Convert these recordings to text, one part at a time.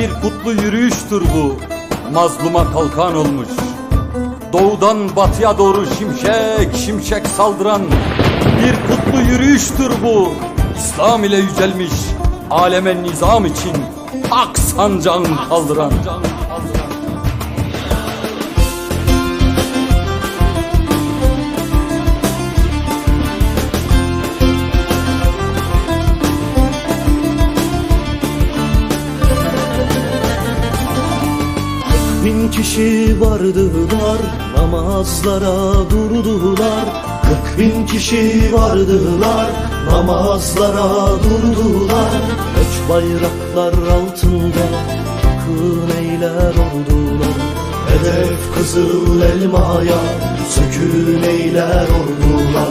Bir kutlu yürüyüştür bu. Mazluma kalkan olmuş. Doğudan batıya doğru şimşek şimşek saldıran Bir kutlu yürüyüştür bu. İslam ile yücelmiş Aleme nizam için Hak sancağın kaldıran Bin kişi vardılar namazlara durdular. Kırk bin kişi vardılar namazlara durdular. Göç bayraklar altında akın eyler oldular. Hedef kızıl elmaya sökün eyler oldular.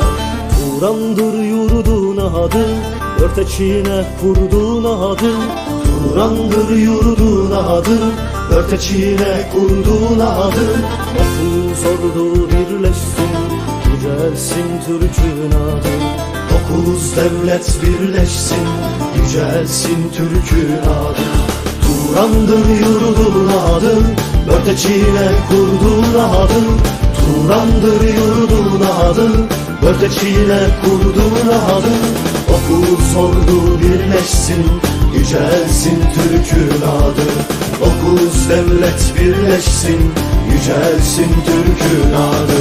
Turandır yurdun adı Örteçine kurdun adı. Turandır yurdun adı Örteçine kurdun adı Dokuz ordu birleşsin Yücelsin Türk'ün adı. Dokuz devlet birleşsin Yücelsin Türk'ün adı. Turandır yurdun adı Örteçine kurdun adı. Turandır yurdun adı Örteçine kurdun adı. Dokuz ordu birleşsin Yücelsin Türk'ün adı Dokuz devlet birleşsin Yücelsin Türk'ün adı